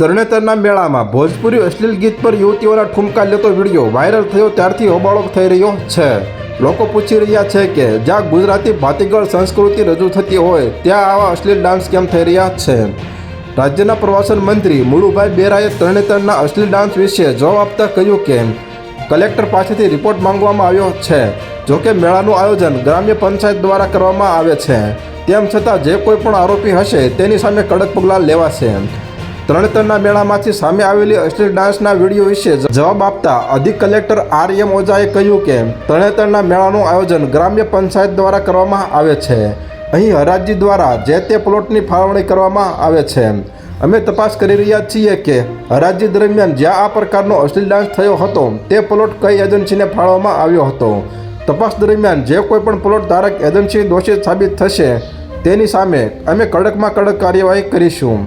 તરણેતરના મેળામાં ભોજપુરી અશ્લીલ ગીત પર યુવતીઓના ઠુમકા લેતો વીડિયો વાયરલ થયો ત્યારથી હોબાળો થઈ રહ્યો છે. લોકો પૂછી રહ્યા છે કે જ્યાં ગુજરાતી ભાતીગળ સંસ્કૃતિ રજૂ થતી હોય, ત્યાં આવા અશ્લીલ ડાન્સ કેમ થઈ રહ્યા છે? રાજ્યના પ્રવાસન મંત્રી મુળુભાઈ બેરાએ તરણેતરના અશ્લીલ ડાન્સ વિશે જવાબ આપતા કહ્યું કે, કલેક્ટર પાસેથી રિપોર્ટ માંગવામાં આવ્યો છે. જોકે મેળાનું આયોજન ગ્રામ્ય પંચાયત દ્વારા કરવામાં આવે છે. તેમ છતાં જે કોઈ પણ આરોપી હશે, તેની સામે કડક પગલાં લેવાશે. તરણેતરના મેળામાંથી સામે આવેલી અશ્લીલ ડાન્સના વીડિયો વિશે જવાબ આપતા અધિક કલેક્ટર આર એમ ઓઝાએ કહ્યું કે તરણેતરના મેળાનું આયોજન ગ્રામ્ય પંચાયત દ્વારા કરવામાં આવે છે. અહીં હરાજી દ્વારા જે તે પ્લોટની ફાળવણી કરવામાં આવે છે. અમે તપાસ કરી રહ્યા છીએ કે હરાજી દરમિયાન જ્યાં આ પ્રકારનો અશ્લીલ ડાન્સ થયો હતો, તે પ્લોટ કઈ એજન્સીને ફાળવવામાં આવ્યો હતો? તપાસ દરમિયાન જે કોઈ પણ પ્લોટ ધારક એજન્સી દોષિત સાબિત થશે, તેની સામે અમે કડકમાં કડક કાર્યવાહી કરીશું.